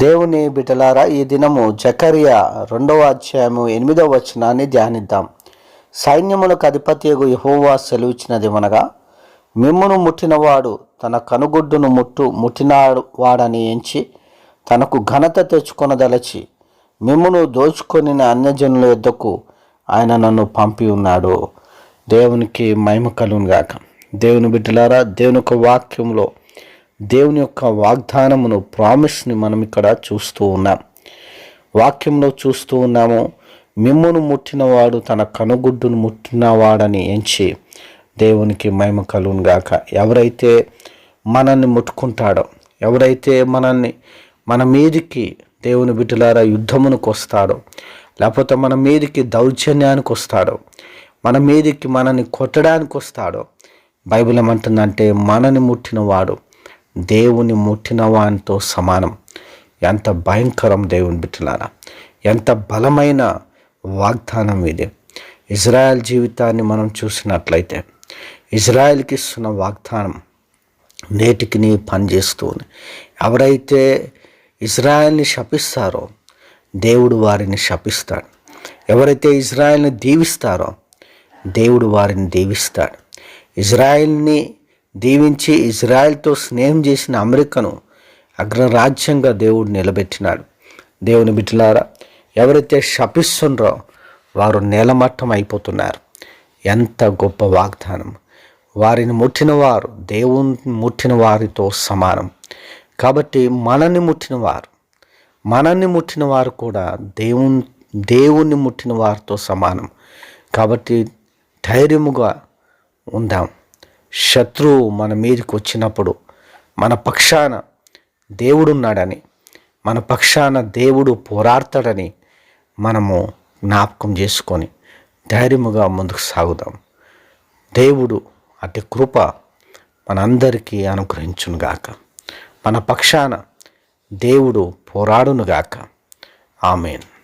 దేవుని బిటలారా ఈ దినము జకరియా రెండవ అధ్యాయము ఎనిమిదవ వచనాన్ని ధ్యానిద్దాం. సైన్యములకు అధిపతియగు యహోవా సెలవిచ్చినది మనగా మిమ్మును ముట్టినవాడు తన కనుగుడ్డును ముట్టు ముట్టినవాడని ఎంచి తనకు ఘనత తెచ్చుకొనదలచి మిమ్మును దోచుకొని అన్యజనుల యొద్దకు ఆయన నన్ను పంపి ఉన్నాడు. దేవునికి మహిమ కలుగునుగాక. దేవుని బిడ్డలారా దేవుని యొక్క వాక్యంలో దేవుని యొక్క వాగ్దానమును ప్రామిస్ని మనం ఇక్కడ చూస్తూ ఉన్నాం. వాక్యంలో చూస్తూ ఉన్నాము మిమ్మును ముట్టినవాడు తన కనుగుడ్డును ముట్టినవాడని ఎంచి దేవునికి మహిమ కలుగును గాక. ఎవరైతే మనల్ని ముట్టుకుంటాడో ఎవరైతే మనల్ని మన మీదికి దేవుని బిడ్డలారా యుద్ధమునికి వస్తాడో లేకపోతే మన మీదికి దౌర్జన్యానికి వస్తాడో మన మీదికి మనల్ని కొట్టడానికి వస్తాడో బైబిల్ ఏమంటుందంటే మనని ముట్టినవాడు దేవుని ముట్టిన వానితో సమానం. ఎంత భయంకరం దేవుని బిడ్డలారా. ఎంత బలమైన వాగ్దానం ఇది. ఇజ్రాయెల్ జీవితాన్ని మనం చూసినట్లయితే ఇజ్రాయెల్కి ఇస్తున్న వాగ్దానం నేటికి నీ పనిచేస్తూ ఉంది ఎవరైతే ఇజ్రాయెల్ని శపిస్తారో దేవుడు వారిని శపిస్తాడు. ఎవరైతే ఇజ్రాయెల్ని దీవిస్తారో దేవుడు వారిని దీవిస్తాడు. ఇజ్రాయెల్ని దీవించి ఇజ్రాయెల్తో స్నేహం చేసిన అమెరికను అగ్రరాజ్యంగా దేవుడు నిలబెట్టినాడు. దేవుని బిడ్డలారా ఎవరైతే శపిస్తుండ్రో వారు నేలమట్టం అయిపోతున్నారు. ఎంత గొప్ప వాగ్దానం. వారిని ముట్టిన వారు దేవుని ముట్టిన వారితో సమానం. కాబట్టి మనల్ని ముట్టిన వారు మనల్ని ముట్టిన వారు కూడా దేవుని దేవుణ్ణి ముట్టిన వారితో సమానం. కాబట్టి ధైర్యముగా ఉందాం. శత్రువు మన మీదకి వచ్చినప్పుడు మన పక్షాన దేవుడున్నాడని మన పక్షాన దేవుడు పోరాడతాడని మనము జ్ఞాపకం చేసుకొని ధైర్యముగా ముందుకు సాగుదాం. దేవుడు అటు కృప మనందరికీ అనుగ్రహించునుగాక. మన పక్షాన దేవుడు పోరాడునుగాక. ఆమెన్.